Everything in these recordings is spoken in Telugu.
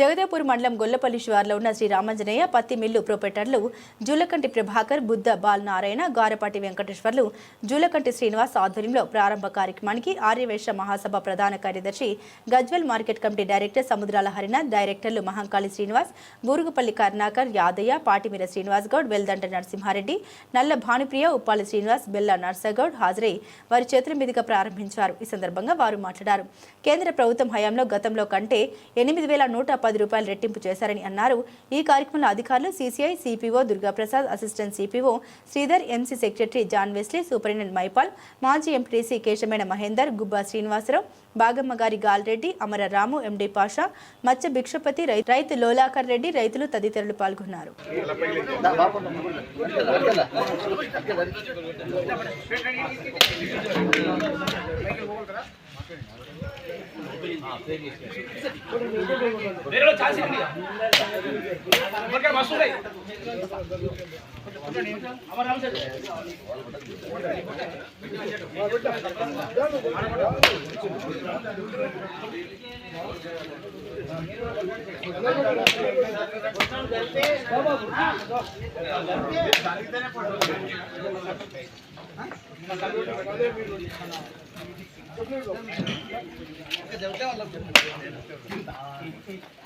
జగదేపూర్ మండలం గొల్లపల్లి శివార్లో ఉన్న శ్రీ రామంజనేయ పత్తి మిల్లు ప్రొపరేటర్లు జూలకంటి ప్రభాకర్ బుద్ధ బాలనారాయణ గారపాటి వెంకటేశ్వర్లు జూలకంటి శ్రీనివాస్ ఆధ్వర్యంలో ప్రారంభ కార్యక్రమానికి ఆర్యవేశ మహాసభ ప్రధాన కార్యదర్శి Gajwel market committee director Samudrala Harinath డైరెక్టర్లు మహంకాళి శ్రీనివాస్ బూరుగుపల్లి కరుణాకర్ యాదయ్య పాటిమీర శ్రీనివాస్ గౌడ్ వెల్దండ నరసింహారెడ్డి నల్ల భానుప్రియ ఉప్పాలి శ్రీనివాస్ బెల్ల నర్సగౌడ్ హాజరై వారి చేతుల మీదుగా ప్రారంభించారు. ఈ సందర్భంగా వారు మాట్లాడారు. కేంద్ర ప్రభుత్వం హయాంలో గతంలో కంటే ఎనిమిది వేల నూట పది రూపాయలు రెట్టింపు చేశారని అన్నారు. ఈ కార్యక్రమంలో అధికారులు CCI CPO Durgaprasad assistant CPO Sridhar MC secretary John Wesley superintendent Maipal మాజీ ఎంపీటీసీ కేశమేణ మహేందర్ గుబ్బా శ్రీనివాసరావు బాగమ్మగారి గాల్రెడ్డి అమర రాము ఎండి పాషా మచ్చ భిక్షపతి రైతు లోలాకర్ రెడ్డి రైతులు తదితరులు పాల్గొన్నారు. వేరే ఛాన్స్ ఇవ్వండి మస్తు ఉన్నాయి అమరామ్ సార్ బాబా देवता वाला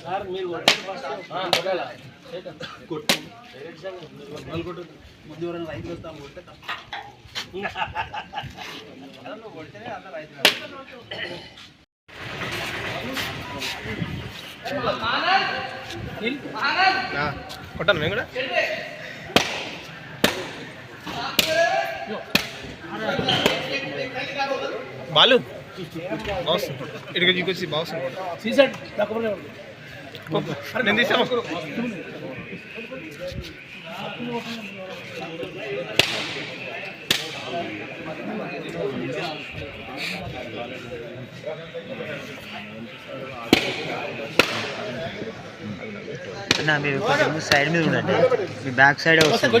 సార్ మీరు కొట్టు ముందు ఎవరైనా రైతులు వస్తాము కొట్టే తప్ప నువ్వు కొడితేనే అందరూ రైతులు కొట్టాను మేము కూడా. బాలు బాస్ ఇక్కడికి చూకొచ్చి బాస్ నేను తీసాను. నా మీరు కొంచెం సైడ్ మీద ఉండండి. మీ బ్యాక్ సైడ్ వస్తుంది.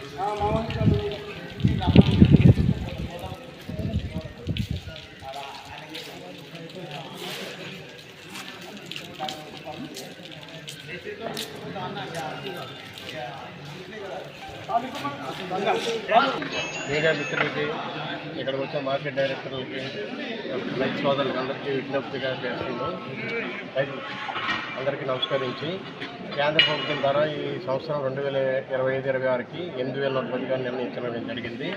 మీడియా మిత్రులకి ఇక్కడ వచ్చిన మార్కెట్ డైరెక్టర్లకి రైతు సోదరులకు అందరికీ విజ్ఞప్తిగా చేస్తున్నాం. రైతు అందరికీ నమస్కరించి కేంద్ర ప్రభుత్వం ద్వారా ఈ సంవత్సరం రెండు వేల ఇరవై ఐదు ఇరవై ఆరుకి ఎనిమిది వేల నూట నిర్ణయించడం జరిగింది.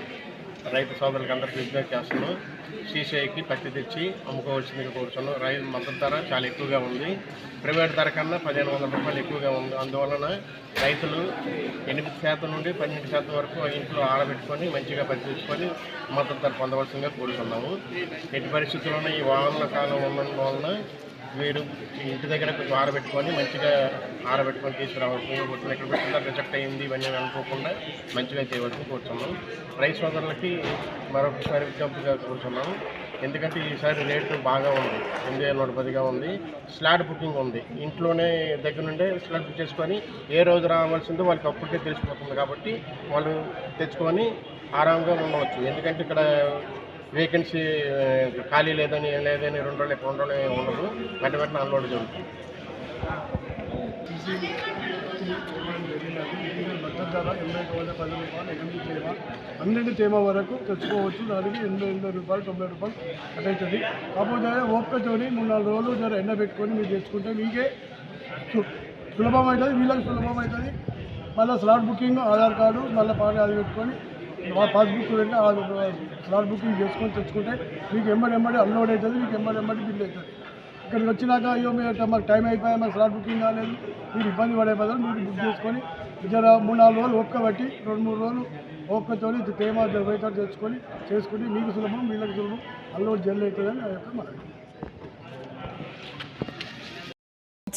రైతు సోదరులకు అందరికీ విజ్ఞప్తి చేస్తున్నాం సీసీఐకి పత్తి తెచ్చి అమ్ముకోవాల్సిందిగా కోరుతున్నాం రైతు మద్దతు ధర చాలా ఎక్కువగా ఉంది. ప్రైవేట్ ధర కన్నా పదిహేను వందల రూపాయలు ఎక్కువగా ఉంది. అందువలన రైతులు ఎనిమిది శాతం నుండి పన్నెండు శాతం వరకు ఆ ఇంట్లో ఆడబెట్టుకొని మంచిగా పత్తి తెచ్చుకొని మద్దతు ధర పొందవలసిందిగా కోరుతున్నాము. ఎట్టి పరిస్థితుల్లోనూ ఈ వాహన కాలం ఉన్నందు వీడు ఇంటి దగ్గర కొంచెం ఆరబెట్టుకొని మంచిగా ఆరబెట్టుకొని తీసుకురావచ్చు ఇప్పుడు ఎక్కడ పెట్టినా రిజెక్ట్ అయింది ఇవన్నీ అనుకోకుండా మంచిగా చేయవలసి కూర్చున్నాం. రైస్ సోదరులకి మరొకసారి విజ్ఞప్తిగా కూర్చున్నాం. ఎందుకంటే ఈసారి రేటు బాగా ఉంది ఎనిమిది వేల నూట పదిగా ఉంది. స్లాట్ బుకింగ్ ఉంది. ఇంట్లోనే దగ్గర నుండే స్లాట్ బుక్ చేసుకొని ఏ రోజు రావాల్సిందో వాళ్ళకి అప్పటికే తెలిసిపోతుంది కాబట్టి వాళ్ళు తెచ్చుకొని ఆరాంగా ఉండవచ్చు. ఎందుకంటే ఇక్కడ వేకెన్సీ ఖాళీ లేదని ఏం లేదని రెండు రోజులు ఎక్కువ ఉండడం ఉండదు. వెంట వెంటనే అన్లోడ్ జరుగుతుంది. మద్దతు ధర ఎనభై వంద పది రూపాయలు ఎనిమిది తేమ పన్నెండు తేమ వరకు తెచ్చుకోవచ్చు. దానికి ఎనభై ఎనభై రూపాయలు తొంభై రూపాయలు అటు కాకపోతే ఓపికతోని మూడు నాలుగు రోజులు జరగ ఎండ పెట్టుకొని మీరు తెచ్చుకుంటే మీకే సులభం అవుతుంది వీళ్ళకి సులభం అవుతుంది. మళ్ళీ స్లాట్ బుకింగ్ ఆధార్ కార్డు మళ్ళీ పాట అది పెట్టుకొని మా పాస్బుక్ పెట్టి ఆ స్లాట్ బుకింగ్ చేసుకొని తెచ్చుకుంటే మీకు ఎంబడి ఎంబడి అన్లోడ్ అవుతుంది మీకు ఎంబడి ఎంబడి బిల్ అవుతుంది. ఇక్కడికి వచ్చినాక అయ్యో మీరు మాకు టైం అయిపోయా మాకు స్లాట్ బుకింగ్ కాలేదు మీరు ఇబ్బంది పడే బదులు మీరు బుక్ చేసుకొని జర మూడు నాలుగు రోజులు ఓపిక బట్టి రెండు మూడు రోజులు ఓపికతో తేమ జరబైతో తెచ్చుకొని చేసుకుని మీకు సులభం వీళ్ళకి సులభం అల్లోడ్ జల్ అవుతుందని నా యొక్క